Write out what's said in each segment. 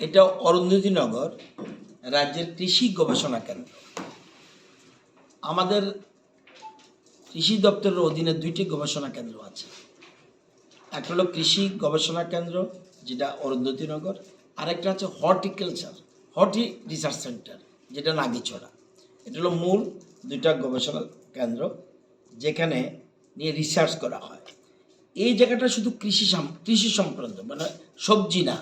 এটা অরুন্ধতিনগর রাজ্যের কৃষি গবেষণা কেন্দ্র। আমাদের কৃষি দপ্তরের অধীনে দুইটি গবেষণা কেন্দ্র আছে। একটা হলো কৃষি গবেষণা কেন্দ্র, যেটা অরুন্ধতিনগর, আরেকটা আছে হর্টিকালচার, হর্টি রিসার্চ সেন্টার, যেটা নাগিছড়া। এটা হলো মূল দুইটা গবেষণা কেন্দ্র, যেখানে নিয়ে রিসার্চ করা হয়। এই জায়গাটা শুধু কৃষি কৃষি সংক্রান্ত মানে সবজি না।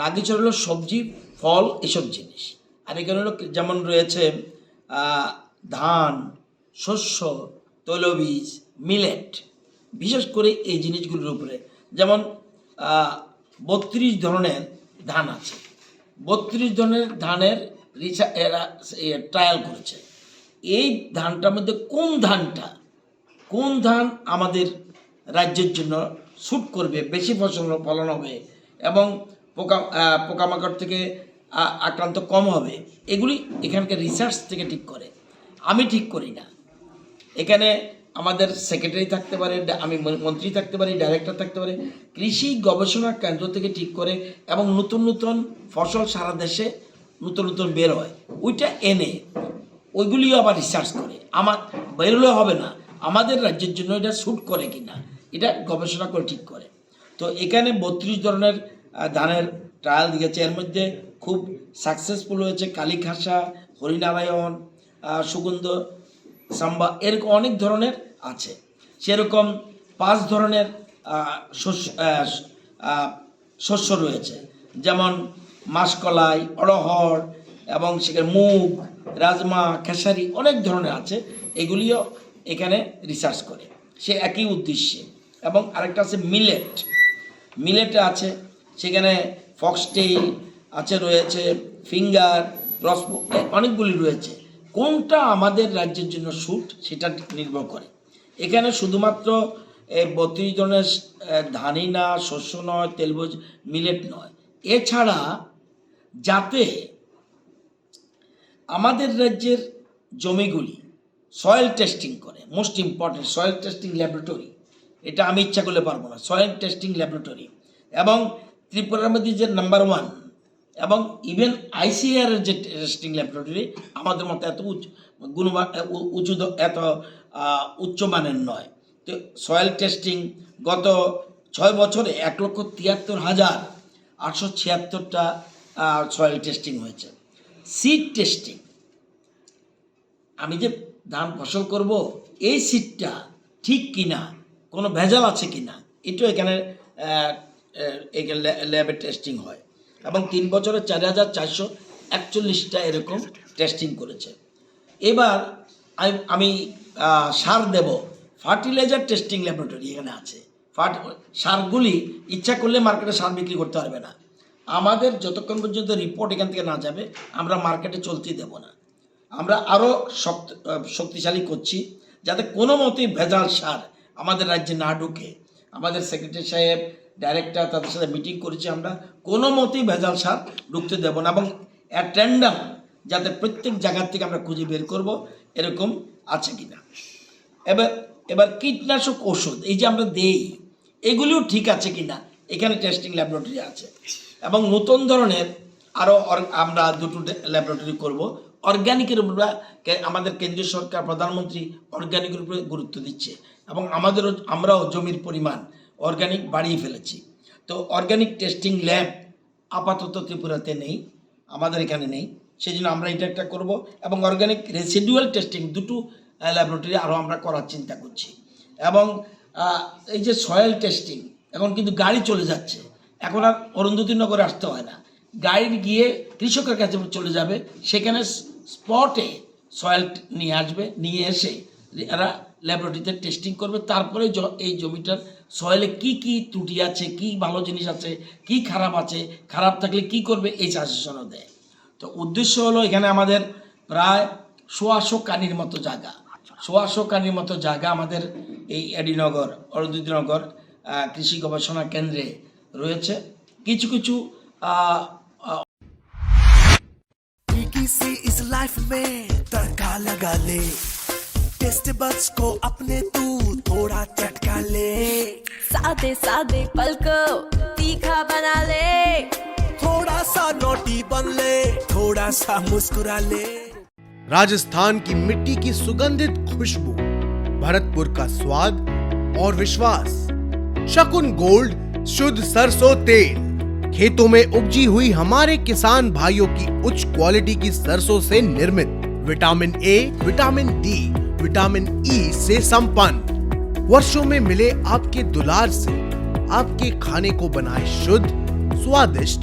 নাগিচর হলো সবজি, ফল, এসব জিনিস। আর এখানে হলো যেমন রয়েছে ধান, শস্য, তৈলবীজ, মিলেট। বিশেষ করে এই জিনিসগুলোর উপরে। যেমন বত্রিশ ধরনের ধান আছে। বত্রিশ ধরনের ধানের রিসা, এরা ট্রায়াল করেছে। এই ধানটার মধ্যে কোন ধানটা, কোন ধান আমাদের রাজ্যের জন্য শ্যুট করবে, বেশি ফসল ফলন হবে এবং পোকা পোকামাকড় থেকে আক্রান্ত কম হবে। এগুলি এখানকার রিসার্চ থেকে ঠিক করে। আমি ঠিক করি না। এখানে আমাদের সেক্রেটারি থাকতে পারে আমি মন্ত্রী থাকতে পারি ডাইরেক্টর থাকতে পারে, কৃষি গবেষণা কেন্দ্র থেকে ঠিক করে এবং নতুন নতুন ফসল সারা দেশে নতুন নতুন বের হয়। ওইটা এনে, ওইগুলিও আবার রিসার্চ করে। আমার বেরোলে হবে না। আমাদের রাজ্যের জন্য এটা শ্যুট করে কি না এটা গবেষণা করে ঠিক করে। তো এখানে বত্রিশ ধরনের ধানের ট্রায়াল দিয়েছে এর মধ্যে খুব সাকসেসফুল হয়েছে কালীখাসা হরিনারায়ণ সুগন্ধ, সাম্বা এরকম অনেক ধরনের আছে। সেরকম পাঁচ ধরনের শস্য শস্য রয়েছে। যেমন মাসকলাই, অড়হর এবং সেখানে মুগ, রাজমা, খেসারি অনেক ধরনের আছে। এগুলিও এখানে রিসার্চ করে। সে একই উদ্দেশ্যে। এবং আরেকটা আছে মিলেট মিলেটে আছে, সেখানে ফক্সটেইল আছে রয়েছে ফিঙ্গার রসপো অনেকগুলি রয়েছে। কোনটা আমাদের রাজ্যের জন্য শ্যুট সেটা নির্ভর করে। এখানে শুধুমাত্র বত্রিশ ধরনের ধানই না, শস্য নয় তেলবজ মিলেট নয়। এছাড়া যাতে আমাদের রাজ্যের জমিগুলি সয়েল টেস্টিং করে most important soil testing laboratory এটা আমি ইচ্ছা করলে পারব না সয়েল টেস্টিং ল্যাবরেটরি এবং ত্রিপুরার মধ্যে যে নাম্বার ওয়ান এবং ইভেন আইসিআর এর যে টেস্টিং ল্যাবরেটরি আমাদের মতো এত উচ্চ গুণমান উঁচু এত উচ্চমানের নয়। তো সয়েল টেস্টিং গত ছয় বছরে এক লক্ষ তিয়াত্তর হাজার আটশো ছিয়াত্তরটা সয়েল টেস্টিং হয়েছে। সিড টেস্টিং আমি যে ধান ফসল করব, এই সিটটা ঠিক কিনা, কোনো ভেজাল আছে কিনা, এটাও এখানে এখানে ল্যাবে টেস্টিং হয়। এবং তিন বছরে চার হাজার চারশো একচল্লিশটা এরকম টেস্টিং করেছে। এবার আমি সার দেব। ফার্টিলাইজার টেস্টিং ল্যাবরেটরি এখানে আছে। ফার্ট সারগুলি ইচ্ছা করলে মার্কেটে সার বিক্রি করতে পারবে না। আমাদের যতক্ষণ পর্যন্ত রিপোর্ট এখান থেকে না যাবে, আমরা মার্কেটে চলতেই দেব না। আমরা আরও শক্ত শক্তিশালী করছি যাতে কোনো মতেই ভেজাল সার আমাদের রাজ্যে না ঢুকে। আমাদের সেক্রেটারি সাহেব ডাইরেক্টর তাদের সাথে মিটিং করেছি আমরা। কোনো মতেই ভেজাল সার ঢুকতে দেব না এবং অ্যাটেন্ডাম যাতে প্রত্যেক জায়গার থেকে আমরা খুঁজে বের করব, এরকম আছে কি না এবার এবার কীটনাশক ওষুধ এই যে আমরা দেই, এগুলিও ঠিক আছে কিনা? এখানে টেস্টিং ল্যাবরেটরি আছে। এবং নতুন ধরনের আরও আমরা দুটো ল্যাবরেটরি করব। অর্গানিকের উপর আমাদের কেন্দ্রীয় সরকার, প্রধানমন্ত্রী অর্গানিকের উপরে গুরুত্ব দিচ্ছে এবং আমাদেরও, আমরাও জমির পরিমাণ অর্গানিক বাড়িয়ে ফেলেছি। তো অর্গানিক টেস্টিং ল্যাব আপাতত ত্রিপুরাতে নেই, আমাদের এখানে নেই সেই জন্য আমরা এটা একটা করব এবং অর্গানিক রেসিডুয়াল টেস্টিং দুটো ল্যাবরেটরি আরও আমরা করার চিন্তা করছি। এবং এই যে সয়েল টেস্টিং এখন কিন্তু গাড়ি চলে যাচ্ছে, এখন আর অরুন্ধতী নগরে আসতে হয় না। গাড়ি গিয়ে কৃষকের কাছে চলে যাবে, সেখানে স্পটে সয়েল নিয়ে আসবে, নিয়ে এসে এরা ল্যাবরেটরিতে টেস্টিং করবে। তারপরে এই জমিটার সয়েলে কি কি ত্রুটি আছে, কি ভালো জিনিস আছে, কি খারাপ আছে, খারাপ থাকলে কি করবে, এই সাজেশনও দেয়। তো উদ্দেশ্য হলো এখানে আমাদের প্রায় সোয়াশো কানির মতো জায়গা। সোয়াশো কানির মতো জায়গা আমাদের এই এডিনগর অরুদিনগর কৃষি গবেষণা কেন্দ্রে রয়েছে। কিছু কিছু खुशी इस लाइफ में तड़का लगा ले। टेस्ट बस को अपने तू थोड़ा चटका ले। सादे सादे पल को तीखा बना ले। थोड़ा सा नोटी बन ले थोड़ा सा मुस्कुरा ले। राजस्थान की मिट्टी की सुगंधित खुशबू भरतपुर का स्वाद और विश्वास। शकुन गोल्ड शुद्ध सरसों तेल। खेतों में उपजी हुई हमारे किसान भाइयों की उच्च क्वालिटी की सरसों से निर्मित। Vitamin A vitamin D vitamin E से संपन्न। वर्षों में मिले आपके दुलार से आपके खाने को बनाए शुद्ध, स्वादिष्ट,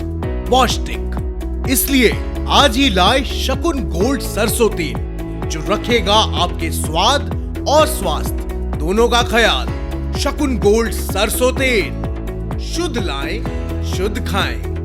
पौष्टिक। इसलिए आज ही लाए शकुन गोल्ड सरसों तेल जो रखेगा आपके स्वाद और स्वास्थ्य। दोनों का ख्याल, शकुन गोल्ड सरसों तेल शुद्ध लाएँ शुद्ध खाएँ।